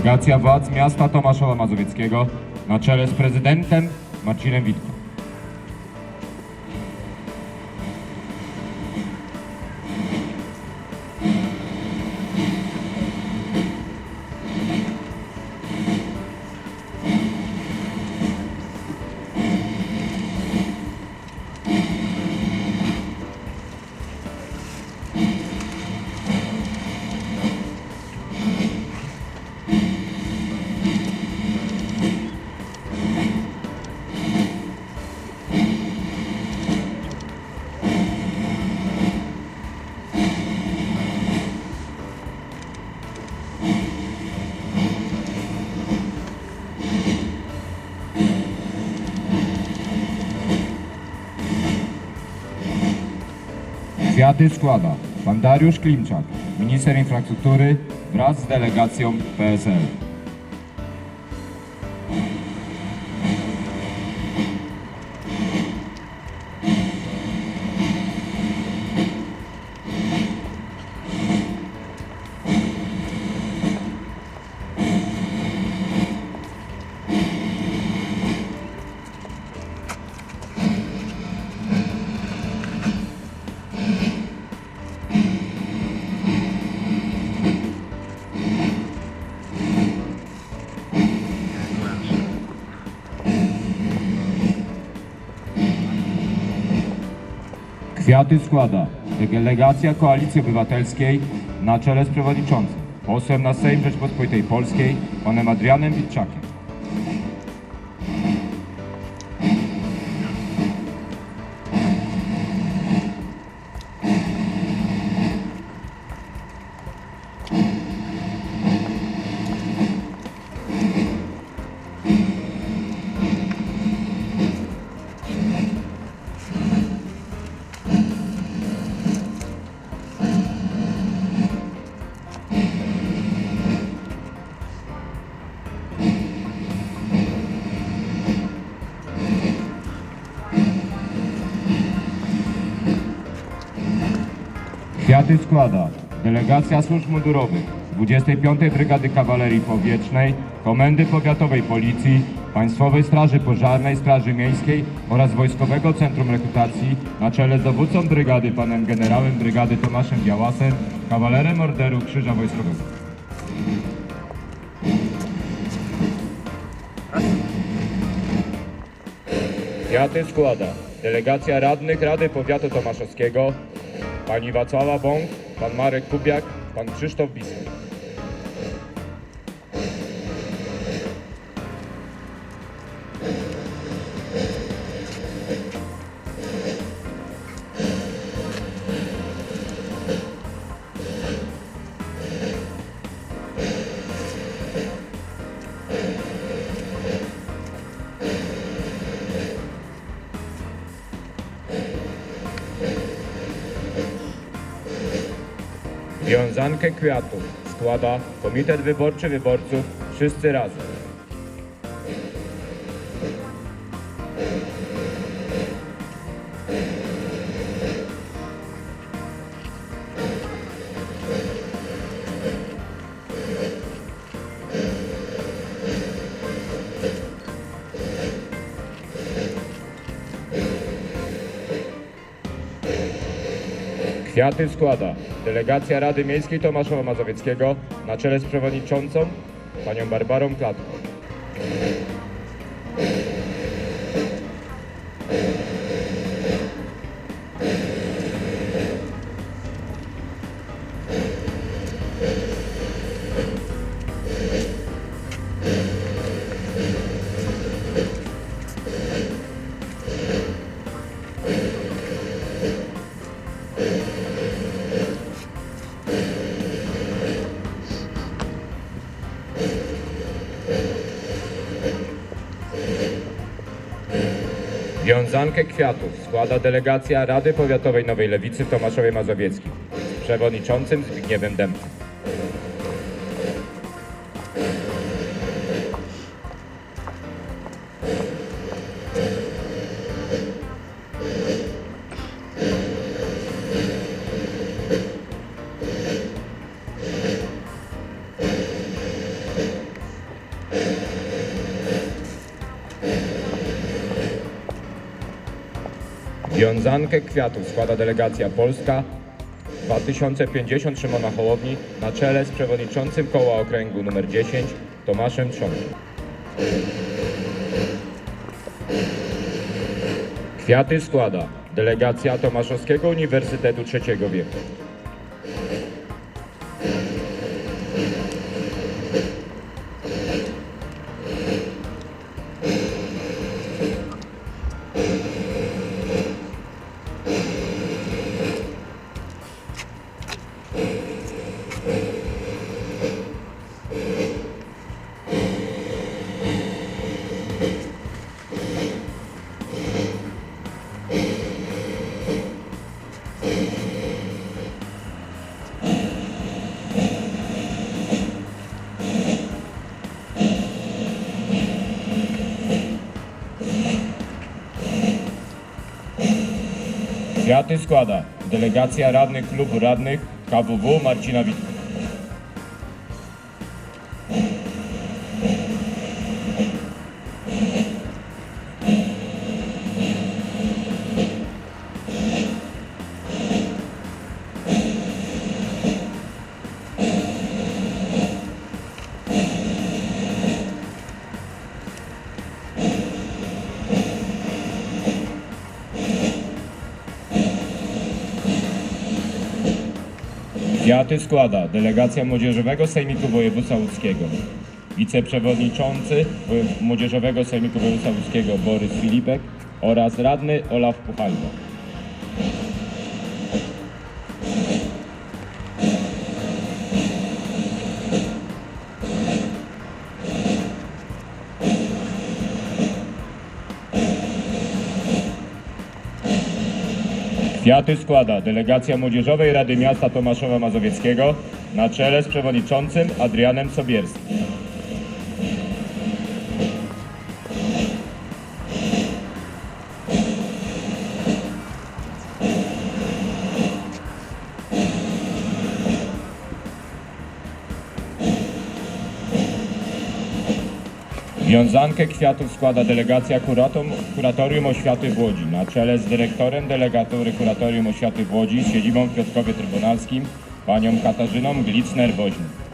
Delegacja władz miasta Tomaszowa Mazowieckiego na czele z prezydentem Marcinem Witką. Kwiaty składa pan Dariusz Klimczak, minister infrastruktury wraz z delegacją PSL. Kwiaty składa delegacja Koalicji Obywatelskiej na czele z przewodniczącym, posłem na Sejm Rzeczpospolitej Polskiej, panem Adrianem Witczakiem. Kwiaty składa delegacja służb mundurowych 25. Brygady Kawalerii Powietrznej, Komendy Powiatowej Policji, Państwowej Straży Pożarnej, Straży Miejskiej oraz Wojskowego Centrum Rekrutacji na czele z dowódcą brygady panem generałem brygady Tomaszem Białasem, kawalerem Orderu Krzyża Wojskowego. Kwiaty składa delegacja radnych Rady Powiatu Tomaszowskiego, pani Wacława Bąk, pan Marek Kubiak, pan Krzysztof Biskup. Wiązankę kwiatów składa Komitet Wyborczy Wyborców Wszyscy Razem. Kwiaty składa delegacja Rady Miejskiej Tomaszowa Mazowieckiego na czele z przewodniczącą panią Barbarą Klatką. Wiązankę kwiatów składa delegacja Rady Powiatowej Nowej Lewicy w Tomaszowie Mazowieckim z przewodniczącym Zbigniewem Dębem. Kwiatów składa delegacja polska 2050 Szymona Hołowni na czele z przewodniczącym koła okręgu nr 10 Tomaszem Trzonkiem. Kwiaty składa delegacja Tomaszowskiego Uniwersytetu Trzeciego Wieku. Kwiaty składa delegacja radnych klubu radnych KWW Marcina Witka. Kwiaty składa delegacja Młodzieżowego Sejmiku Województwa Łódzkiego. Wiceprzewodniczący Młodzieżowego Sejmiku Województwa Łódzkiego Borys Filipek oraz radny Olaf Puchajko. Kwiaty składa delegacja Młodzieżowej Rady Miasta Tomaszowa Mazowieckiego na czele z przewodniczącym Adrianem Sobierskim. Wiązankę kwiatów składa delegacja kuratom, Kuratorium Oświaty w Łodzi na czele z dyrektorem delegatury Kuratorium Oświaty w Łodzi z siedzibą w Piotrkowie Trybunalskim, panią Katarzyną Glitner-Woźny.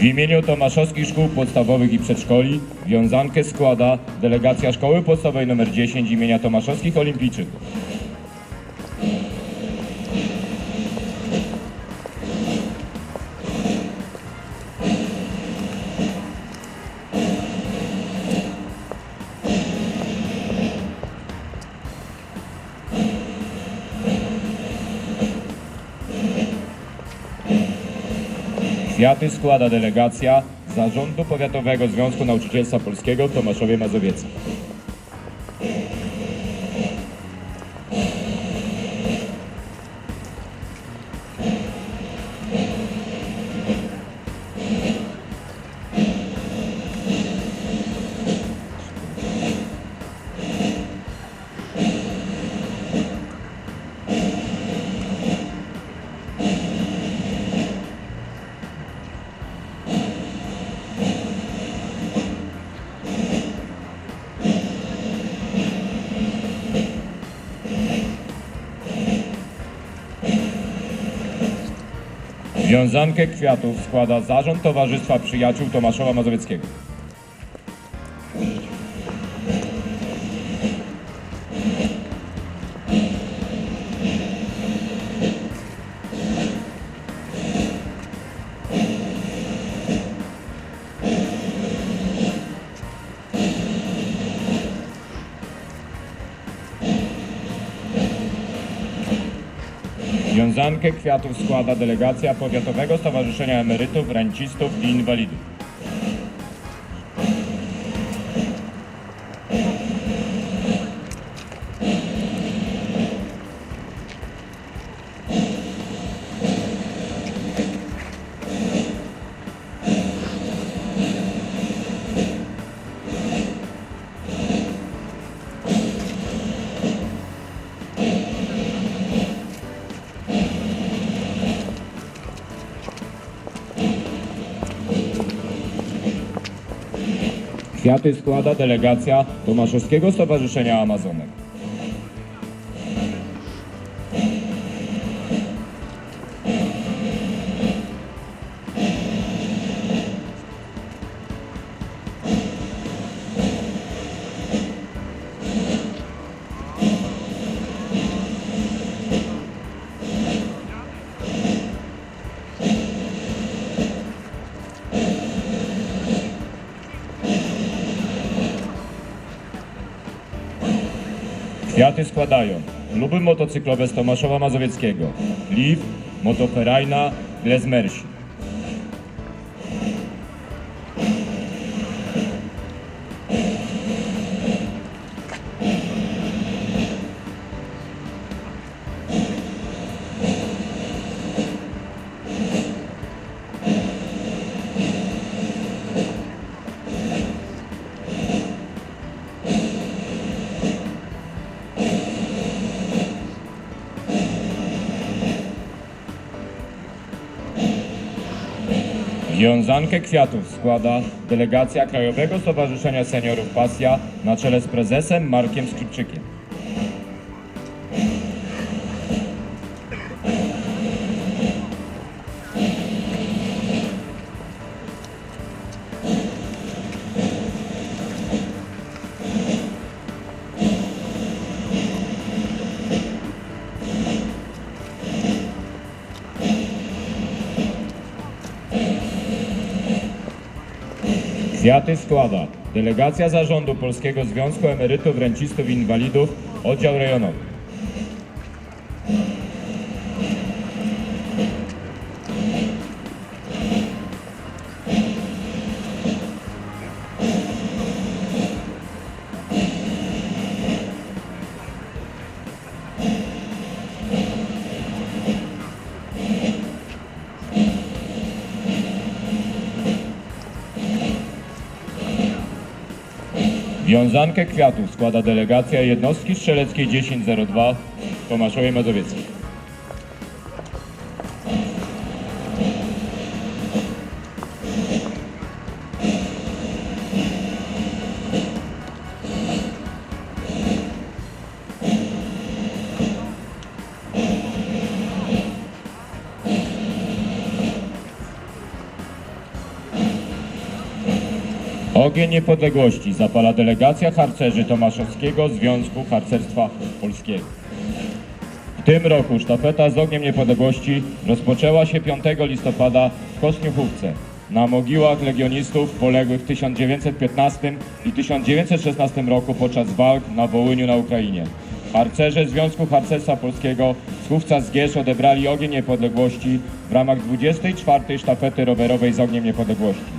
W imieniu Tomaszowskich Szkół Podstawowych i Przedszkoli wiązankę składa delegacja Szkoły Podstawowej nr 10 imienia Tomaszowskich Olimpijczyków. Kwiaty składa delegacja Zarządu Powiatowego Związku Nauczycielstwa Polskiego w Tomaszowie Mazowieckim. Wiązankę kwiatów składa Zarząd Towarzystwa Przyjaciół Tomaszowa Mazowieckiego. Wiązankę kwiatów składa delegacja Powiatowego Stowarzyszenia Emerytów, Rencistów i Inwalidów. Kwiaty składa delegacja Tomaszowskiego Stowarzyszenia Amazonek. Kwiaty składają kluby motocyklowe z Tomaszowa Mazowieckiego, Liv, Motoferajna, Glezmersi. Wiązankę kwiatów składa delegacja Krajowego Stowarzyszenia Seniorów Pasja na czele z prezesem Markiem Skrzypczykiem. Kwiaty składa delegacja zarządu Polskiego Związku Emerytów, Rencistów i Inwalidów, oddział rejonowy. Wiązankę kwiatów składa delegacja jednostki strzeleckiej 1002 w Tomaszowie. Ogień Niepodległości zapala delegacja harcerzy Tomaszowskiego Związku Harcerstwa Polskiego. W tym roku sztafeta z Ogniem Niepodległości rozpoczęła się 5 listopada w Kosniuchówce na mogiłach legionistów poległych w 1915 i 1916 roku podczas walk na Wołyniu na Ukrainie. Harcerze Związku Harcerstwa Polskiego z Chówca Zgierz odebrali Ogień Niepodległości w ramach 24 sztafety rowerowej z Ogniem Niepodległości.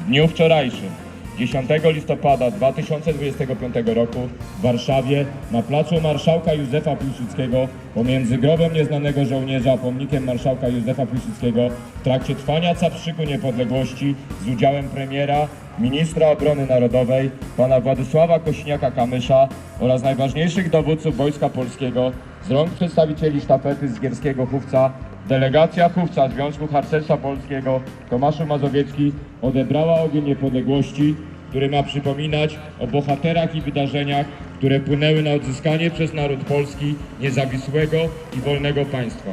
W dniu wczorajszym 10 listopada 2025 roku w Warszawie na placu Marszałka Józefa Piłsudskiego pomiędzy grobem nieznanego żołnierza a pomnikiem Marszałka Józefa Piłsudskiego w trakcie trwania Caprzyku Niepodległości z udziałem premiera, ministra obrony narodowej, pana Władysława Kośniaka-Kamysza oraz najważniejszych dowódców Wojska Polskiego z rąk przedstawicieli sztafety z Gierskiego Chówca Delegacja Chówca Związku Harcerstwa Polskiego Tomaszu Mazowiecki odebrała ogień niepodległości, który ma przypominać o bohaterach i wydarzeniach, które płynęły na odzyskanie przez naród polski niezawisłego i wolnego państwa.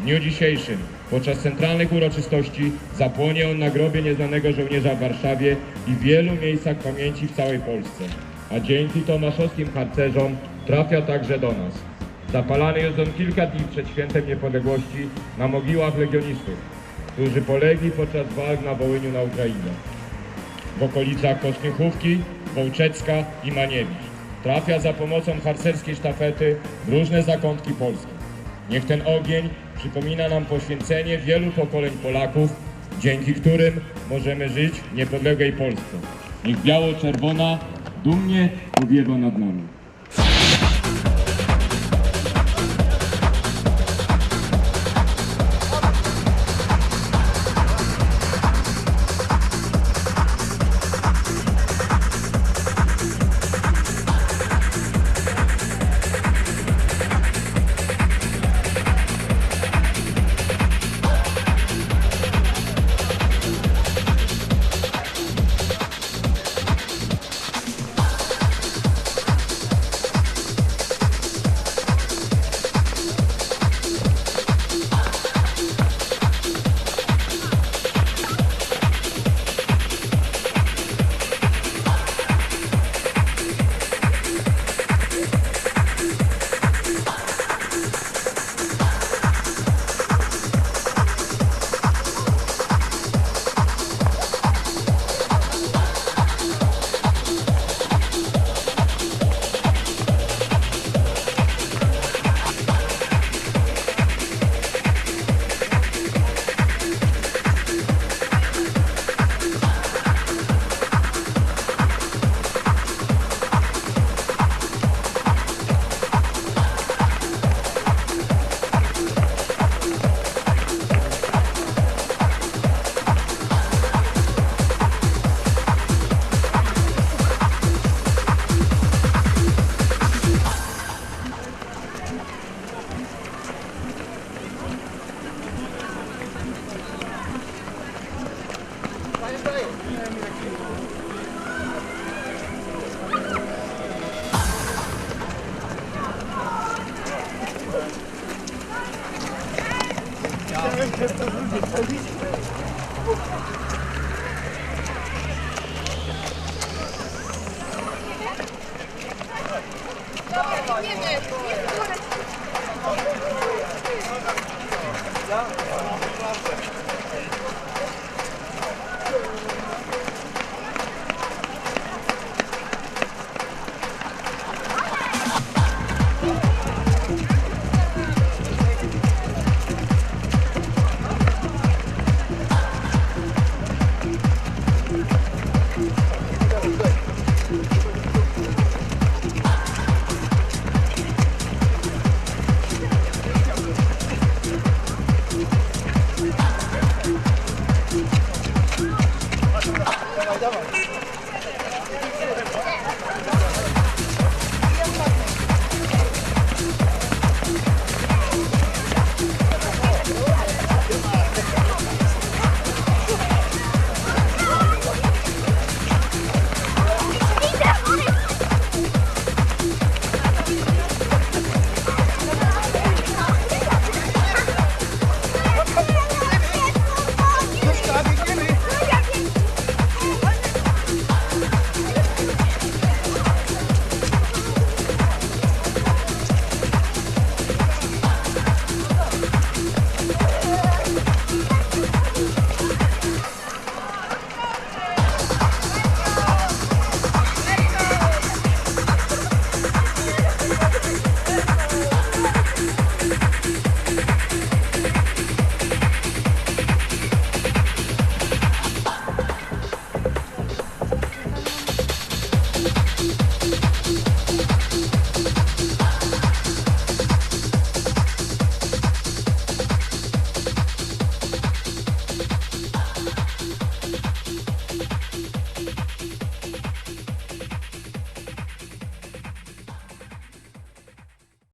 W dniu dzisiejszym, podczas centralnych uroczystości, zapłonie on na grobie nieznanego żołnierza w Warszawie i w wielu miejscach pamięci w całej Polsce. A dzięki tomaszowskim harcerzom trafia także do nas. Zapalany jest on kilka dni przed świętem niepodległości na mogiłach legionistów, którzy polegli podczas walk na Wołyniu na Ukrainie. W okolicach Kosniuchówki, Wołczecka i Maniewicz. Trafia za pomocą harcerskiej sztafety w różne zakątki Polski. Niech ten ogień przypomina nam poświęcenie wielu pokoleń Polaków, dzięki którym możemy żyć w niepodległej Polsce. Niech biało-czerwona dumnie powiewa nad nami.